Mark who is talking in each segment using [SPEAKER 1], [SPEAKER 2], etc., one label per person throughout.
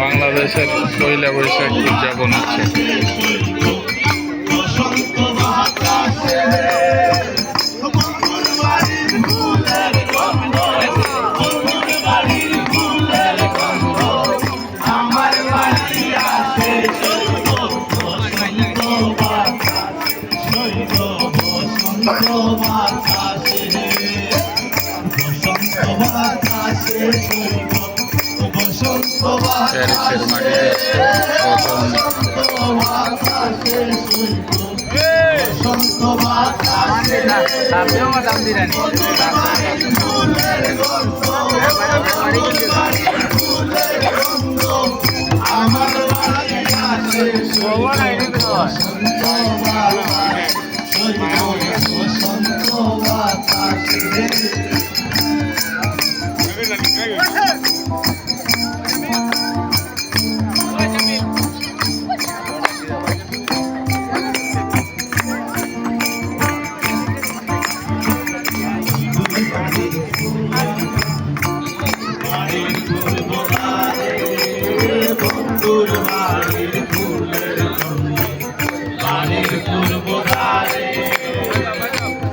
[SPEAKER 1] বাংলাদেশের পয়লা বৈশাখ উদযাপন হচ্ছে। প্যারিসের মাটিতে প্রথম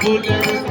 [SPEAKER 2] বসন্ত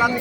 [SPEAKER 2] আমি